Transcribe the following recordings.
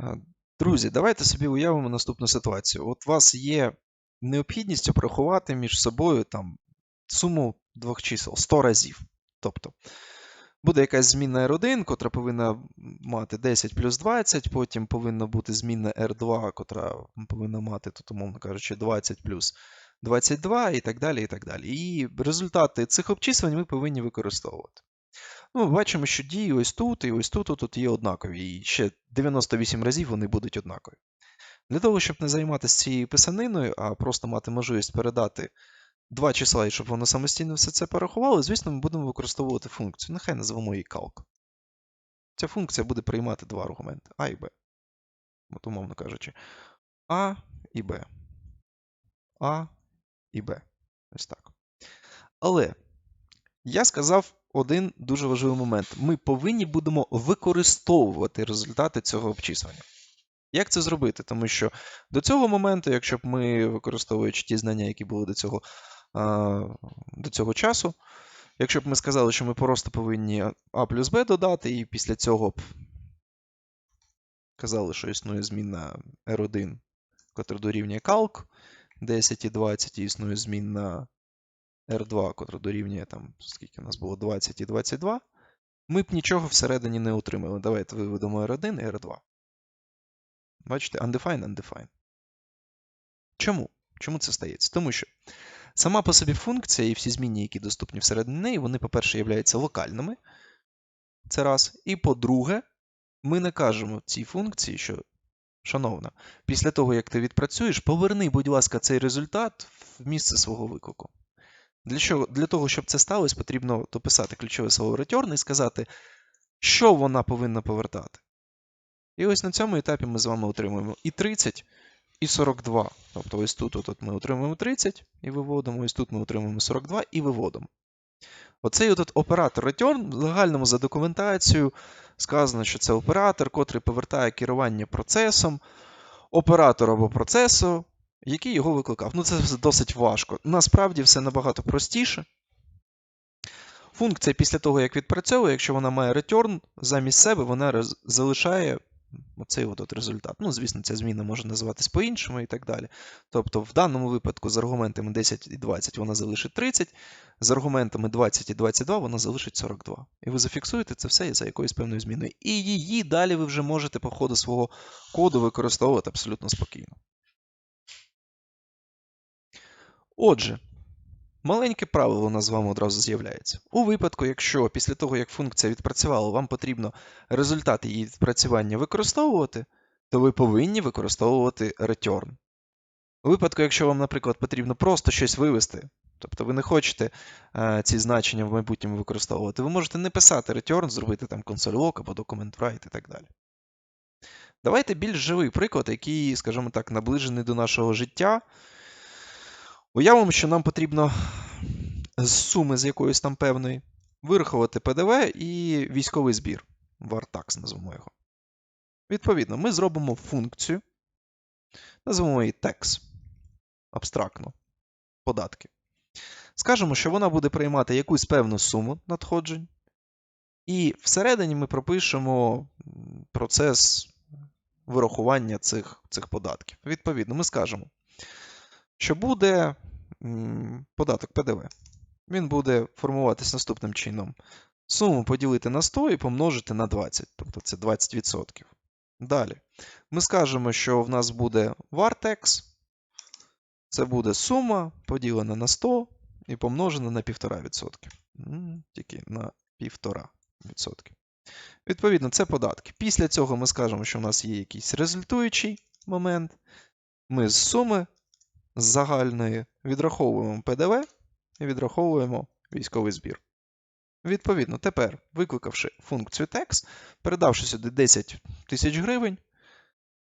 Е, Друзі, давайте собі уявимо наступну ситуацію. От у вас є необхідність обрахувати між собою там суму двох чисел 100 разів. Тобто буде якась змінна R1, котра повинна мати 10 плюс 20, потім повинна бути змінна R2, котра повинна мати, тут, умовно кажучи, 20 плюс 22 і так далі. І так далі. І результати цих обчислень ми повинні використовувати. Ну, бачимо, що дії ось тут і ось тут тут є однакові. І ще 98 разів вони будуть однакові. Для того, щоб не займатися цією писаниною, а просто мати можливість передати два числа, і щоб воно самостійно все це порахувало, звісно, ми будемо використовувати функцію. Нехай назвемо її calc. Ця функція буде приймати два аргументи А і Б. От, умовно кажучи, А і Б. А і Б. Ось так. Але я сказав один дуже важливий момент. Ми повинні будемо використовувати результати цього обчислення. Як це зробити? Тому що до цього моменту, якщо б ми, використовуючи ті знання, які були до цього до цього часу, якщо б ми сказали, що ми просто повинні А плюс Б додати, і після цього б казали, що існує змінна R1, котра дорівнює calc 10 і 20, і існує змінна R2, котра дорівнює там, скільки у нас було 20 і 22, ми б нічого всередині не отримали. Давайте виведемо R1 і R2. Бачите, undefined, undefined. Чому? Чому це стається? Тому що сама по собі функція і всі змінні, які доступні всередині неї, вони, по-перше, являються локальними. Це раз. І по-друге, ми не кажемо цій функції, що, шановна, після того, як ти відпрацюєш, поверни, будь ласка, цей результат в місце свого виклику. Для що, для того, щоб це сталося, потрібно дописати ключове слово return і сказати, що вона повинна повертати. І ось на цьому етапі ми з вами отримуємо і 30, і 42. Тобто ось тут от ми отримуємо 30 і виводимо, ось тут ми отримуємо 42 і виводимо. Оцей от оператор return в загальному за документацією сказано, що це оператор, котрий повертає керування процесом, оператор або процесу, який його викликав. Ну, це досить важко. Насправді все набагато простіше. Функція після того, як відпрацьовує, якщо вона має return, замість себе вона залишає оцей от, от результат. Ну, звісно, ця зміна може називатись по-іншому і так далі. Тобто, в даному випадку з аргументами 10 і 20 вона залишить 30, з аргументами 20 і 22 вона залишить 42. І ви зафіксуєте це все за якоюсь певною зміною. І її далі ви вже можете по ходу свого коду використовувати абсолютно спокійно. Отже, маленьке правило у нас з вами одразу з'являється. У випадку, якщо після того, як функція відпрацювала, вам потрібно результати її відпрацювання використовувати, то ви повинні використовувати return. У випадку, якщо вам, наприклад, потрібно просто щось вивести, тобто ви не хочете е, ці значення в майбутньому використовувати, ви можете не писати return, зробити там console.log або document write і так далі. Давайте більш живий приклад, який, скажімо так, наближений до нашого життя. Уявимо, що нам потрібно з суми з якоїсь там певної вирахувати ПДВ і військовий збір. Вартакс назвемо його. Відповідно, ми зробимо функцію, назвемо її tax, абстрактно, податки. Скажемо, що вона буде приймати якусь певну суму надходжень. І всередині ми пропишемо процес вирахування цих, цих податків. Відповідно, ми скажемо що буде податок ПДВ. Він буде формуватись наступним чином. Суму поділити на 100 і помножити на 20, тобто це 20%. Далі. Ми скажемо, що в нас буде Vartex. Це буде сума поділена на 100 і помножена на 1,5%. Тільки на 1,5%. Відповідно, це податки. Після цього ми скажемо, що в нас є якийсь результуючий момент. Ми з суми з загальної відраховуємо ПДВ і відраховуємо військовий збір. Відповідно, тепер, викликавши функцію text, передавши сюди 10 тисяч гривень,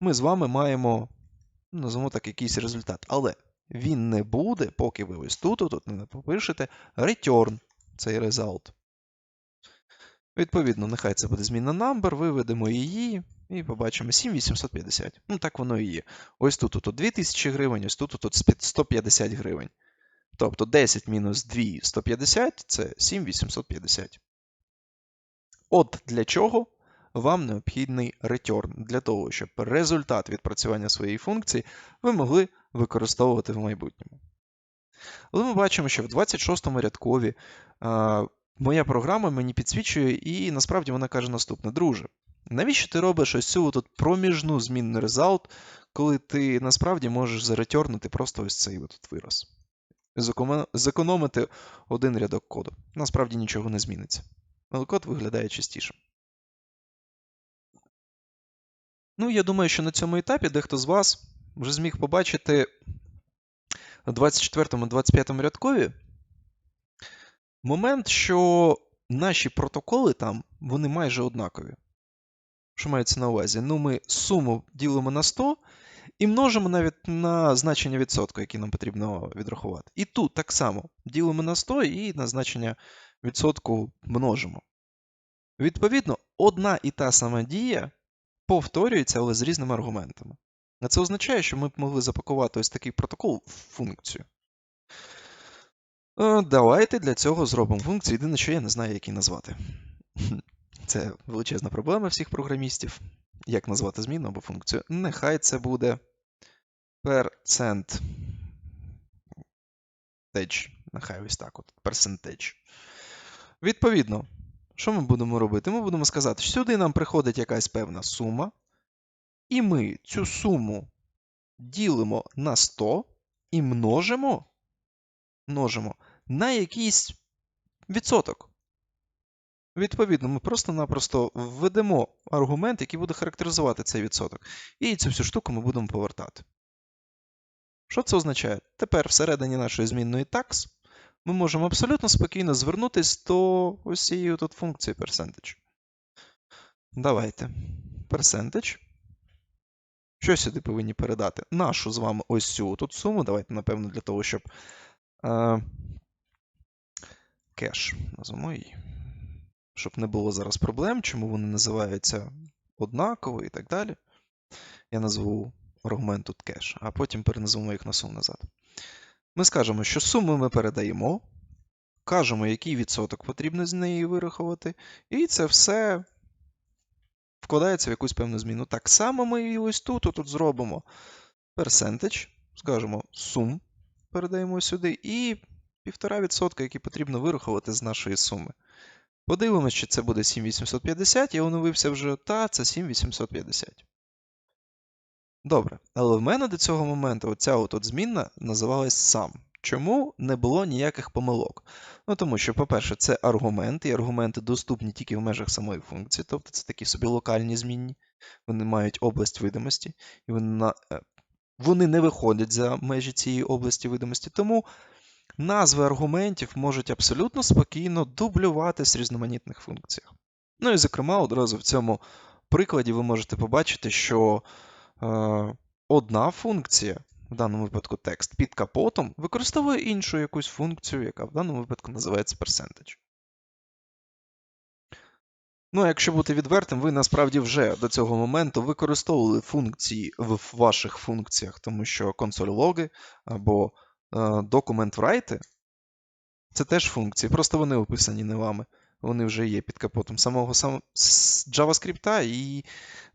ми з вами маємо, назвемо так, якийсь результат. Але він не буде, поки ви ось тут, тут не попишете return цей result. Відповідно, нехай це буде зміна number, виведемо її і побачимо 7850. Ну, так воно і є. Ось тут тут 2000 гривень, ось тут тут 150 гривень. Тобто 10 мінус 2 150 це 7850. От для чого вам необхідний return для того, щоб результат відпрацювання своєї функції ви могли використовувати в майбутньому. Але ми бачимо, що в 26 му рядкові а, моя програма мені підсвічує, і насправді вона каже наступне: друже, навіщо ти робиш ось цю тут проміжну змінну result, коли ти насправді можеш заретернути просто ось цей от вираз? Зекономити один рядок коду. Насправді нічого не зміниться. Але код виглядає чистішим. Ну, я думаю, що на цьому етапі дехто з вас вже зміг побачити на 24-25 рядкові момент, що наші протоколи там, вони майже однакові. Що мається на увазі? Ну, ми суму ділимо на 100 і множимо навіть на значення відсотку, яке нам потрібно відрахувати. І тут так само ділимо на 100 і на значення відсотку множимо. Відповідно, одна і та сама дія повторюється, але з різними аргументами. А це означає, що ми б могли запакувати ось такий протокол в функцію. Е, давайте для цього зробимо функцію. Єдине, що я не знаю, як її назвати. Це величезна проблема всіх програмістів. Як назвати зміну або функцію? Нехай це буде percent. Нехай ось так от. Percentage. Відповідно, що ми будемо робити? Ми будемо сказати, що сюди нам приходить якась певна сума, і ми цю суму ділимо на 100 і множимо, множимо на якийсь відсоток. Відповідно, ми просто-напросто введемо аргумент, який буде характеризувати цей відсоток. І цю всю штуку ми будемо повертати. Що це означає? Тепер всередині нашої змінної tax ми можемо абсолютно спокійно звернутися до ось цієї тут функції percentage. Давайте. Percentage. Що сюди повинні передати? Нашу з вами ось цю тут суму. Давайте, напевно, для того, щоб кеш назвемо її. Щоб не було зараз проблем, чому вони називаються однаково і так далі. Я назву аргумент тут кеш, а потім переназвемо їх на суму назад. Ми скажемо, що суму ми передаємо, кажемо, який відсоток потрібно з неї вирахувати, і це все вкладається в якусь певну зміну. Так само ми і ось тут тут зробимо percentage, скажемо сум, передаємо сюди, і 1,5%, який потрібно вирахувати з нашої суми. Подивимося, чи це буде 7850, я оновився вже, та це 7850. Добре, але в мене до цього моменту оця от змінна називалась сам. Чому не було ніяких помилок? Ну тому що, по-перше, це аргументи, і аргументи доступні тільки в межах самої функції, тобто це такі собі локальні змінні, вони мають область видимості, і вони, е, вони не виходять за межі цієї області видимості. Тому назви аргументів можуть абсолютно спокійно дублюватись в різноманітних функціях. Ну і, зокрема, одразу в цьому прикладі ви можете побачити, що е, одна функція в даному випадку текст під капотом, використовує іншу якусь функцію, яка в даному випадку називається percentage. Ну, якщо бути відвертим, ви насправді вже до цього моменту використовували функції в ваших функціях, тому що консоль-логи або документ write це теж функції, просто вони описані не вами. Вони вже є під капотом самого сам... JavaScript, і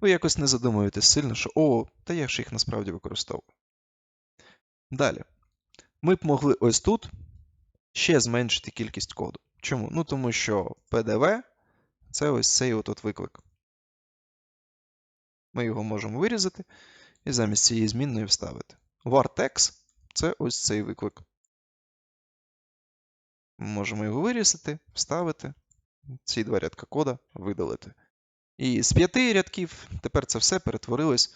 ви якось не задумуєтесь сильно, що о, та я ж їх насправді використовую. Далі. Ми б могли ось тут ще зменшити кількість коду. Чому? Ну, тому що PDV це ось цей от виклик. Ми його можемо вирізати і замість цієї змінної вставити. Vartex це ось цей виклик. Можемо його вирізати, вставити, ці два рядка кода видалити. І з п'яти рядків тепер це все перетворилось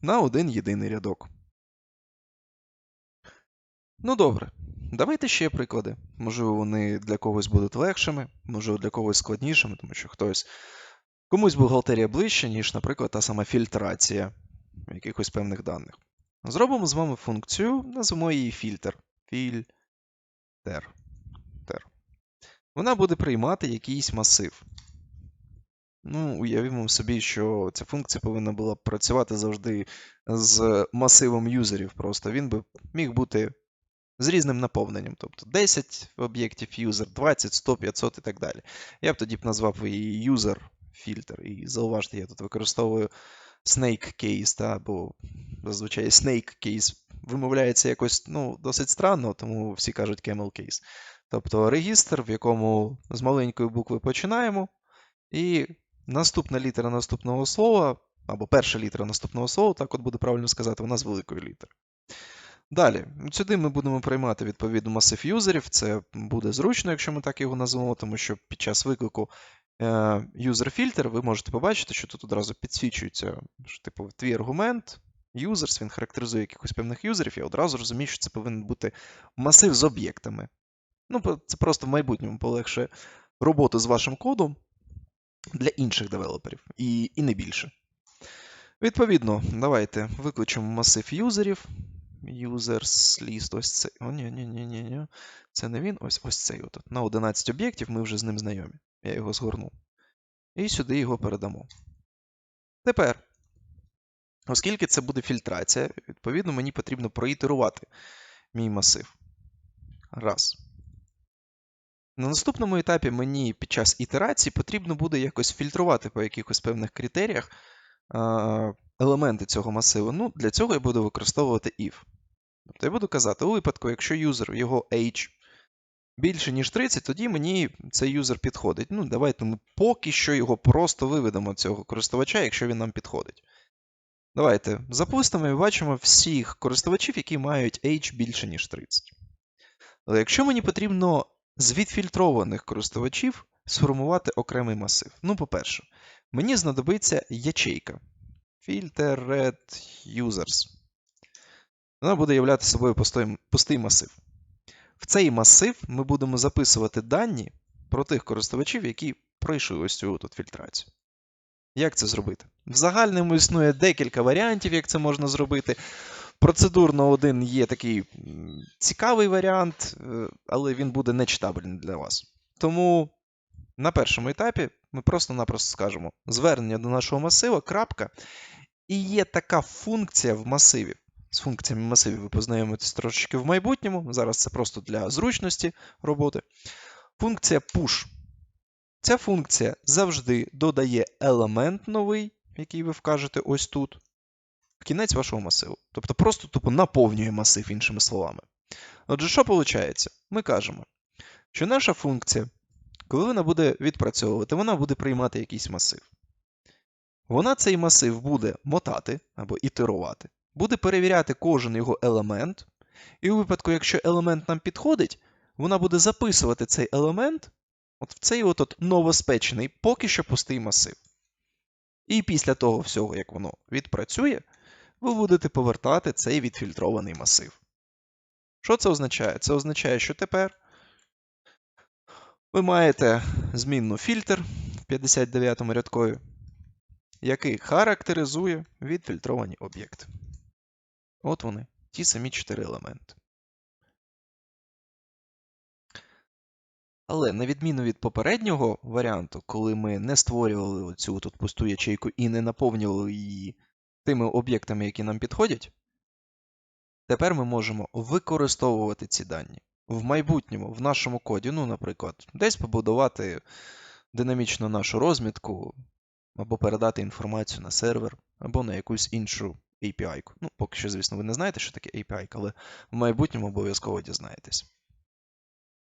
на один єдиний рядок. Ну добре, давайте ще приклади. Можливо, вони для когось будуть легшими, можливо, для когось складнішими, тому що хтось комусь бухгалтерія ближче, ніж, наприклад, та сама фільтрація якихось певних даних. Зробимо з вами функцію, назвемо її фільтр. Фільтер. Вона буде приймати якийсь масив. Ну, уявімо собі, що ця функція повинна була працювати завжди з масивом юзерів. Просто він би міг бути з різним наповненням. Тобто 10 об'єктів user, 20, 100, 500 і так далі. Я б тоді б назвав її user фільтр. І зауважте, я тут використовую snake case, та, бо зазвичай snake case вимовляється якось ну, досить странно, тому всі кажуть camel case. Тобто регістр, в якому з маленької букви починаємо, і наступна літера наступного слова, або перша літера наступного слова, так от буде правильно сказати, вона з великої літери. Далі, сюди ми будемо приймати відповідно масив юзерів. Це буде зручно, якщо ми так його назвемо, тому що під час виклику user filter ви можете побачити, що тут одразу підсвічується, що типу твій аргумент, users, він характеризує якихось певних юзерів, я одразу розумію, що це повинен бути масив з об'єктами. Ну, це просто в майбутньому полегшує роботу з вашим кодом для інших девелоперів, і, і не більше. Відповідно, давайте викличемо масив юзерів. Users list, ось цей. О, ні, ні, ні, ні, ні. Це не він, ось ось цей. От. На 11 об'єктів ми вже з ним знайомі. Я його згорнув. І сюди його передамо. Тепер, оскільки це буде фільтрація, відповідно, мені потрібно проітерувати мій масив. Раз. На наступному етапі мені під час ітерації потрібно буде якось фільтрувати по якихось певних критеріях елементи цього масиву. Ну, Для цього я буду використовувати if. Тобто я буду казати, у випадку, якщо юзер його age більше, ніж 30, тоді мені цей юзер підходить. Ну, Давайте ми поки що його просто виведемо цього користувача, якщо він нам підходить. Давайте запустимо і бачимо всіх користувачів, які мають age більше, ніж 30. Але якщо мені потрібно з відфільтрованих користувачів сформувати окремий масив. Ну, по-перше, мені знадобиться ячейка. Filter red users. Вона буде являти собою пустий, пустий масив. В цей масив ми будемо записувати дані про тих користувачів, які пройшли ось цю тут фільтрацію. Як це зробити? В загальному існує декілька варіантів, як це можна зробити. Процедурно один є такий цікавий варіант, е, але він буде нечитабельний для вас. Тому на першому етапі ми просто-напросто скажемо звернення до нашого масива, крапка. І є така функція в масиві. З функціями масивів ви познайомитесь трошечки в майбутньому. Зараз це просто для зручності роботи. Функція push. Ця функція завжди додає елемент новий, який ви вкажете ось тут, в кінець вашого масиву. Тобто просто тупо наповнює масив, іншими словами. Отже, що виходить? Ми кажемо, що наша функція, коли вона буде відпрацьовувати, вона буде приймати якийсь масив. Вона цей масив буде мотати або ітерувати, буде перевіряти кожен його елемент, і у випадку, якщо елемент нам підходить, вона буде записувати цей елемент от в цей от, от новоспечений, поки що пустий масив. І після того всього, як воно відпрацює, ви будете повертати цей відфільтрований масив. Що це означає? Це означає, що тепер ви маєте змінну фільтр в 59 му рядкові, який характеризує відфільтровані об'єкти. От вони, ті самі чотири елементи. Але на відміну від попереднього варіанту, коли ми не створювали цю тут пусту ячейку і не наповнювали її тими об'єктами, які нам підходять, тепер ми можемо використовувати ці дані в майбутньому, в нашому коді, ну, наприклад, десь побудувати динамічно нашу розмітку, або передати інформацію на сервер, або на якусь іншу API. Ну, поки що, звісно, ви не знаєте, що таке API, але в майбутньому обов'язково дізнаєтесь.